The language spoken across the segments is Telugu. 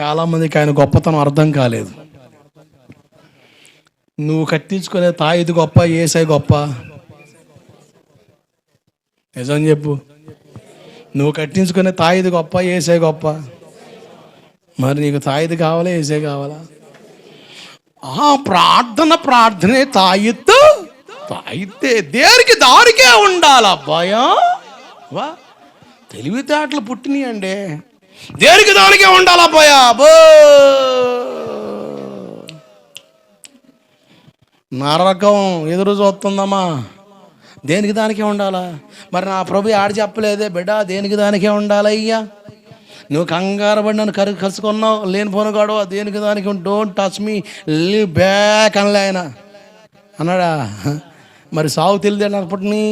చాలామందికి ఆయన గొప్పతనం అర్థం కాలేదు. నువ్వు కట్టించుకునే తాయిది గొప్ప ఏసై గొప్ప. నిజం చెప్పు. నువ్వు కట్టించుకునే తాయిది గొప్ప ఏసే గొప్ప. మరి నీకు తాయిది కావాలా ఏసే కావాలా? ఆ ప్రార్థన ప్రార్థనే తాయిత్తు. తాయితే దేనికి దారికే ఉండాలి అబ్బాయా వా. తెలివితేటలు పుట్టినాయండి. దేనికి దానికే ఉండాలా పోయా బో! నరకం ఎదురు చూస్తుందమ్మా. దేనికి దానికే ఉండాలా? మరి నా ప్రభు ఆడ చెప్పలేదే బిడ్డ దేనికి దానికే ఉండాలయ్యా నువ్వు కంగారు పడి నన్ను కరు కలుసుకున్నావు లేని పోనుగాడు దేనికి దానికి don't touch me live back అనలే ఆయన. అన్నాడా? మరి సావు తెలియదు అప్పటిని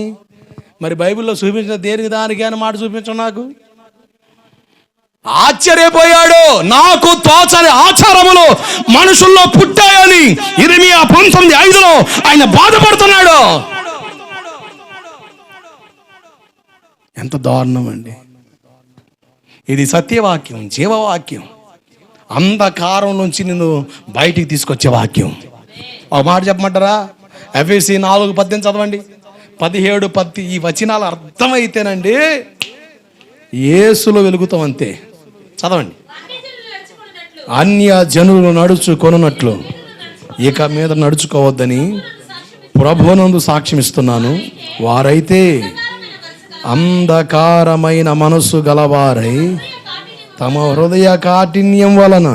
మరి బైబిల్లో చూపించిన దేనికి దానికి అని మాట చూపించు నాకు? ఆశ్చర్యపోయాడు. నాకు తోచని ఆచారములు మనుషుల్లో పుట్టాయని ఇరిమియా పంతొమ్మిది ఐదులో ఆయన బాధపడుతున్నాడు. ఎంత దారుణం అండి ఇది సత్యవాక్యం జీవవాక్యం. అంధకారం నుంచి నిన్ను బయటికి తీసుకొచ్చే వాక్యం. ఒక మాట చెప్పమంటారా? ఎఫ్ఎసి నాలుగు పద్దెనిమిది చదవండి. పదిహేడు పత్తి ఈ వచనాలు అర్థమైతేనండి ఏసులో వెలుగుతాం అంతే. చదవండి. అన్య జనులు నడుచుకొనున్నట్లు ఇక మీద నడుచుకోవద్దని ప్రభునందు సాక్ష్యం ఇస్తున్నాను వారైతే అంధకారమైన మనస్సు గలవారై తమ హృదయ కాఠిన్యం వలన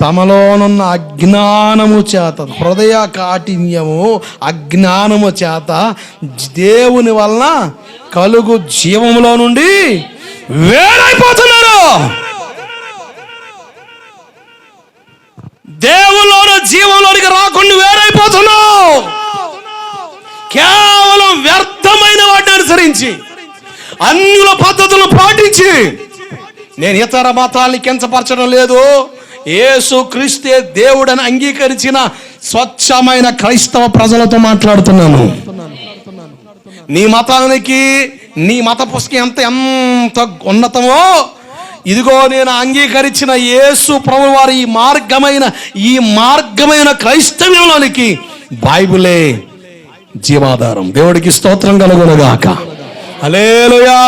తమలోనున్న అజ్ఞానము చేత హృదయ కాఠిన్యము అజ్ఞానము చేత దేవుని వలన కలుగు జీవములో నుండి వేరైపోతున్నారు దేవుళ్ళోని జీవంలోనికి రాకుండా వేరైపోతున్నావు. కేవలం వ్యర్థమైన వాటిని అనుసరించి అన్యుల పద్ధతులను పాటించి నేను ఇతర మతాల్ని కించపరచడం లేదు. యేసు క్రీస్తే దేవుడని అంగీకరించిన స్వచ్ఛమైన క్రైస్తవ ప్రజలతో మాట్లాడుతున్నాను. నీ మతానికి నీ మత పుస్తకం ఎంత ఎంత ఉన్నతమో ఇదిగో నేను అంగీకరించిన యేసు ప్రభు వారి ఈ మార్గమైన ఈ మార్గమైన క్రైస్తవ్యంలోనికి బైబులే జీవాధారం. దేవుడికి స్తోత్రం కలుగునగాక. అలేలుయా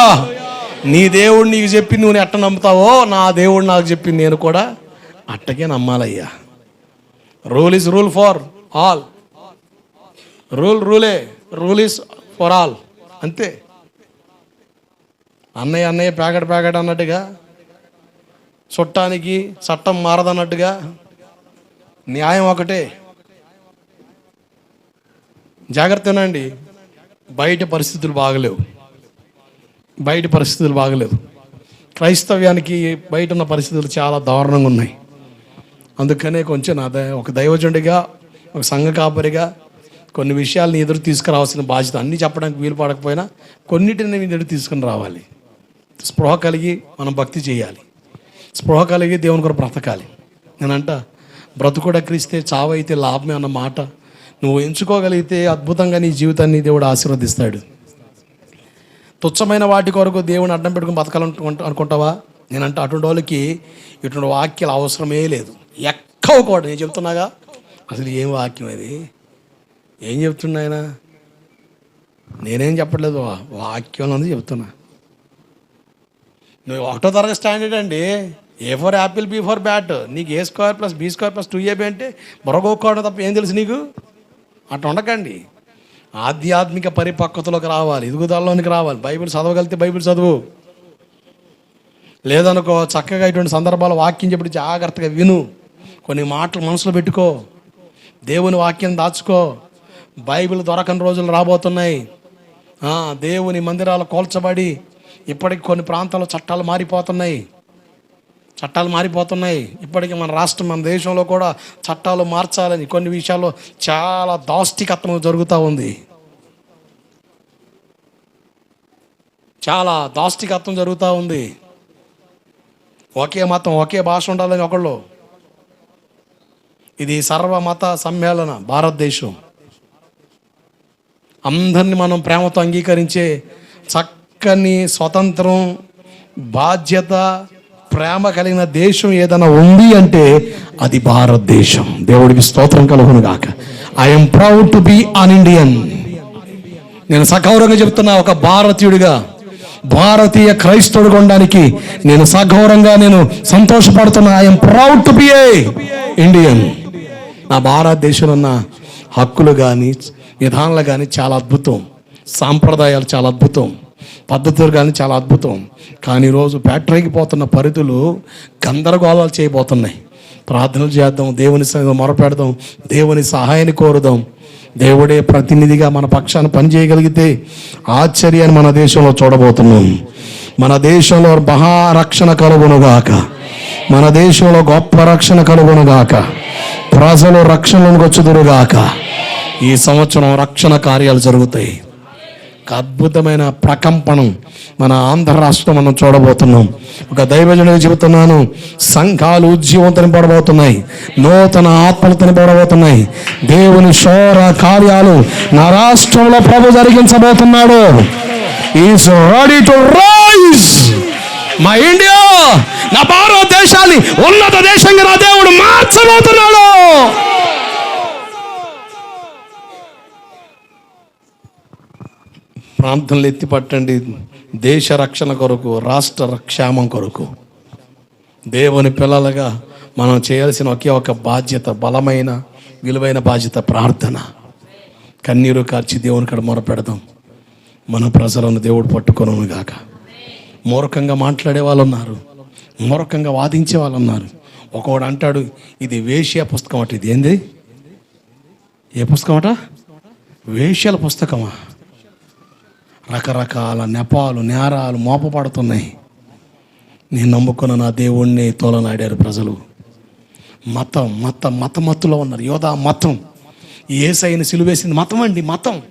నీ దేవుడు నీకు చెప్పింది నువ్వు ఎట్ట నమ్ముతావో నా దేవుడు నాకు చెప్పింది నేను కూడా అట్టకే నమ్మాలయ్యా. Rule is rule for all rule రూలే rule is for all అంతే. అన్నయ్య అన్నయ్య ప్యాకెట్ ప్యాకెట్ అన్నట్టుగా చుట్టానికి చట్టం మారదన్నట్టుగా న్యాయం ఒకటే. జాగ్రత్తనండి. బయట పరిస్థితులు బాగలేవు. బయట పరిస్థితులు బాగలేవు. క్రైస్తవ్యానికి బయట ఉన్న పరిస్థితులు చాలా దారుణంగా ఉన్నాయి. అందుకనే కొంచెం నా ఒక దైవజుడిగా ఒక సంఘ కాపరిగా కొన్ని విషయాలను ఎదురు తీసుకురావాల్సిన బాధ్యత అన్నీ చెప్పడానికి వీలు పడకపోయినా కొన్నిటిని మీ ఎదురు తీసుకుని రావాలి. స్పృహ కలిగి మనం భక్తి చేయాలి. స్పృహ కలిగి దేవుని కొరకు బ్రతకాలి. నేనంట బ్రతుకుడ క్రీస్తే చావైతే లాభమే అన్న మాట నువ్వు ఎంచుకోగలిగితే అద్భుతంగా నీ జీవితాన్ని దేవుడు ఆశీర్వదిస్తాడు. తుచ్చమైన వాటి కొరకు దేవుని అడ్డం పెట్టుకుని బతకాలనుకుంటా అనుకుంటావా? నేనంటే అటువంటి వాళ్ళకి ఇటువంటి వాక్యాలు అవసరమే లేదు. ఎక్కవ కూడా నేను చెప్తున్నాగా? అసలు ఏం వాక్యం అది? ఏం చెప్తున్నాయన? నేనేం చెప్పట్లేదు వాక్యం అనేది చెప్తున్నా. నువ్వు ఒకటో తరగతి స్టాండర్డ్ అండి. A for apple B for bat నీకు A square plus B square plus two AB అంటే బొరగొక్కడం తప్ప ఏం తెలుసు నీకు? అట్లా ఉండకండి. ఆధ్యాత్మిక పరిపక్వతలోకి రావాలి. ఎదుగుదలలోనికి రావాలి. బైబిల్ చదవగలిగితే బైబిల్ చదువు. లేదనుకో చక్కగా ఇటువంటి సందర్భాలు వాక్యం చెప్పి జాగ్రత్తగా విను. కొన్ని మాటలు మనసులో పెట్టుకో. దేవుని వాక్యం దాచుకో. బైబిల్ దొరకని రోజులు రాబోతున్నాయి. దేవుని మందిరాలు కోల్చబడి ఇప్పటికి కొన్ని ప్రాంతాల్లో చట్టాలు మారిపోతున్నాయి. చట్టాలు మారిపోతున్నాయి. ఇప్పటికీ మన రాష్ట్రం మన దేశంలో కూడా చట్టాలు మార్చాలని కొన్ని విషయాల్లో చాలా దాష్టికత్వం జరుగుతూ ఉంది. చాలా దాష్టికత్వం జరుగుతూ ఉంది. ఒకే మతం ఒకే భాష ఉండాలని ఒకళ్ళు. ఇది సర్వమత సమ్మేళన భారతదేశం. అందరిని మనం ప్రేమతో అంగీకరించే చక్కని స్వతంత్రం బాధ్యత ప్రేమ కలిగిన దేశం ఏదైనా ఉంది అంటే అది భారతదేశం. దేవుడికి స్తోత్రం కలుగును గాక. I'm proud to be an Indian నేను సగౌరవంగా చెప్తున్నా ఒక భారతీయుడిగా భారతీయ క్రైస్తవుడు ఉండడానికి నేను సగౌరవంగా నేను సంతోషపడుతున్నా. I'm proud to be a Indian నా భారతదేశంలో ఉన్న హక్కులు కానీ విధానాలు కానీ చాలా అద్భుతం. సాంప్రదాయాలు చాలా అద్భుతం. పద్ధతులు కానీ చాలా అద్భుతం. కానీ ఈరోజు ఫ్యాక్టరీకి పోతున్న పరిధులు గందరగోళాలు చేయబోతున్నాయి. ప్రార్థనలు చేద్దాం దేవుని మొరపెడదాం దేవుని సహాయాన్ని కోరుదాం. దేవుడే ప్రతినిధిగా మన పక్షాన్ని పనిచేయగలిగితే ఆశ్చర్యాన్ని మన దేశంలో చూడబోతున్నాం. మన దేశంలో మహారక్షణ కలుగునుగాక. మన దేశంలో గొప్ప రక్షణ కలుగునుగాక. ప్రజలు రక్షణలోకి వచ్చుదురుగాక. ఈ సంవత్సరం రక్షణ కార్యాలు జరుగుతాయి. ఒక అద్భుతమైన ప్రకంపనం మన ఆంధ్ర రాష్ట్రం మనం చూడబోతున్నాం. ఒక దైవజనుడిగా చెబుతున్నాను సంఘాలు ఉజ్జీవం తినబడబోతున్నాయి నూతన ఆత్మలు తినబడబోతున్నాయి. దేవుని శోర కార్యాలు నా రాష్ట్రంలో ప్రభు జరిగించబోతున్నాడు. ఈస్ రెడీ టు రైజ్ మా ఇండియా నా భారతదేశాన్ని ఉన్నత దేశంగా నా దేవుడు మార్చబోతున్నాడు. ప్రాంతంలో ఎత్తిపట్టండి దేశ రక్షణ కొరకు రాష్ట్ర క్షేమం కొరకు. దేవుని పిల్లలుగా మనం చేయాల్సిన ఒకే ఒక బాధ్యత బలమైన విలువైన బాధ్యత ప్రార్థన. కన్నీరు కార్చి దేవుని కాడ మొరపెడదాం. మన ప్రజలను దేవుడు పట్టుకొను గాక. మూర్ఖంగా మాట్లాడే వాళ్ళు ఉన్నారు మూర్ఖంగా వాదించే వాళ్ళు ఉన్నారు ఒకడు అంటాడు ఇది వేశ్య పుస్తకం అట ఇది ఏంది? ఏ పుస్తకం అట? వేష్యాల పుస్తకమా? రకరకాల నెపాలు నేరాలు మోపపడుతున్నాయి నేను నమ్ముకున్న నా దేవుణ్ణి తోలనాడారు ప్రజలు. మతం మతం మతమత్తులో ఉన్నారు. యోధా మతం. ఏసైని సిలువేసింది మతం అండి మతం.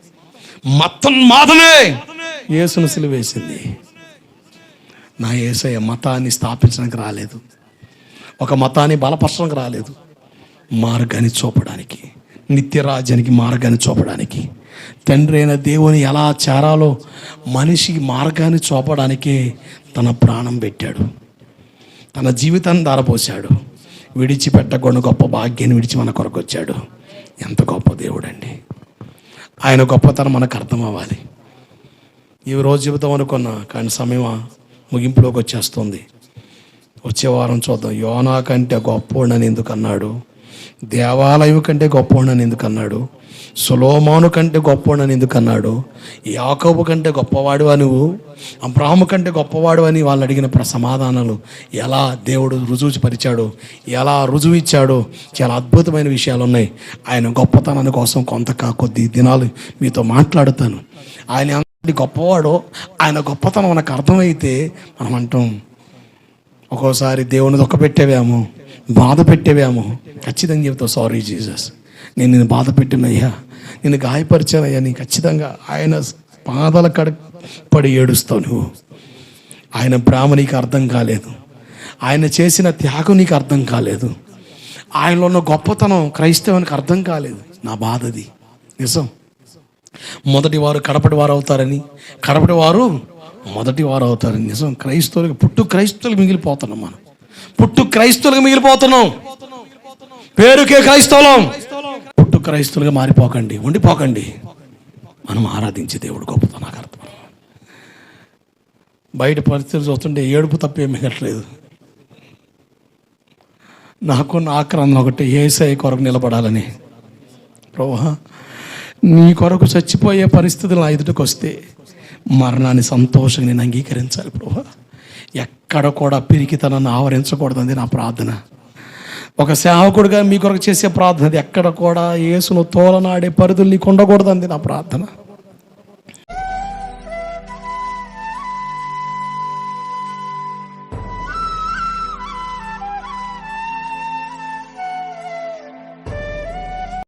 మతం మాతమే ఏసును సిలువేసింది. నా ఏసయ్య మతాన్ని స్థాపించడానికి రాలేదు. ఒక మతాన్ని బలపరచడానికి రాలేదు. మార్గాన్ని చూపడానికి నిత్యరాజ్యానికి మార్గాన్ని చూపడానికి. తండ్రి అయిన దేవుని ఎలా చేరాలో మనిషికి మార్గాన్ని చూపడానికే తన ప్రాణం పెట్టాడు. తన జీవితాన్ని ధారపోశాడు విడిచిపెట్టకుండా గొప్ప భాగ్యాన్ని విడిచి మన కొరకు వచ్చాడు ఎంత గొప్ప దేవుడండి. ఆయన గొప్పతనం మనకు అర్థం అవ్వాలి ఈ రోజు చెబుతాం అనుకున్నా కానీ సమయం ముగింపులోకి వచ్చేస్తుంది. వచ్చే వారం చూద్దాం. యోనా కంటే గొప్పోడని ఎందుకు అన్నాడు దేవాలయం కంటే గొప్పోడని ఎందుకు అన్నాడు సులోమాను కంటే గొప్పోడని ఎందుకు అన్నాడు? యాకోబు కంటే గొప్పవాడు నువ్వు? అబ్రాహము కంటే గొప్పవాడు అని వాళ్ళు అడిగిన సమాధానాలు ఎలా దేవుడు రుజువు పరిచాడో? ఎలా రుజువు ఇచ్చాడో? చాలా అద్భుతమైన విషయాలు ఉన్నాయి. ఆయన గొప్పతనాన్ని కోసం కొంత కొద్ది దినాలు మీతో మాట్లాడుతాను. ఆయన ఎంత గొప్పవాడో ఆయన గొప్పతనం మనకు అర్థమైతే మనం అంటాం ఒక్కోసారి దేవుని దుఃఖ పెట్టేవేమో బాధ పెట్టేవేమో ఖచ్చితంగా చెప్తావు సారీ జీసస్. నేను నేను బాధ పెట్టినయ్యా. నేను గాయపరిచానయ్యా. నీ ఖచ్చితంగా ఆయన పాదాల కడ పడి ఏడుస్తావు నువ్వు. ఆయన ప్రేమ నీకు అర్థం కాలేదు. ఆయన చేసిన త్యాగం నీకు అర్థం కాలేదు. ఆయనలో ఉన్న గొప్పతనం క్రైస్తవానికి అర్థం కాలేదు. నా బాధది నిజం. మొదటి వారు కడపటి వారు అవుతారని కడపటి వారు మొదటి వారు అవుతారని. నిజం. క్రైస్తవులకు పుట్టు క్రైస్తవులకు మిగిలిపోతున్నాం మనం. పుట్టు క్రైస్తవులకు మిగిలిపోతున్నాం. పేరుకే క్రైస్తవులం. క్రైస్తులుగా మారిపోకండి ఉండిపోకండి. మనం ఆరాధించే దేవుడు గొప్పతో నాకు అర్థం బయట పరిస్థితులు చూస్తుంటే ఏడుపు తప్ప ఏం మిగట్లేదు నాకున్న ఆక్రమణ ఒకటి ఏసఐ కొరకు నిలబడాలని. ప్రభా నీ కొరకు చచ్చిపోయే పరిస్థితులు నా ఎదుటికి వస్తే మరణాన్ని సంతోషంగా నేను అంగీకరించాలి ప్రభా ఎక్కడ కూడా పిరికితనాన్ని ఆవరించకూడదని నా ప్రార్థన. ఒక సేవకుడిగా మీ కొరకు చేసే ప్రార్థన ఎక్కడ కూడా యేసును తోలనాడే పరిధులు నీకు ఉండకూడదండి నా ప్రార్థన.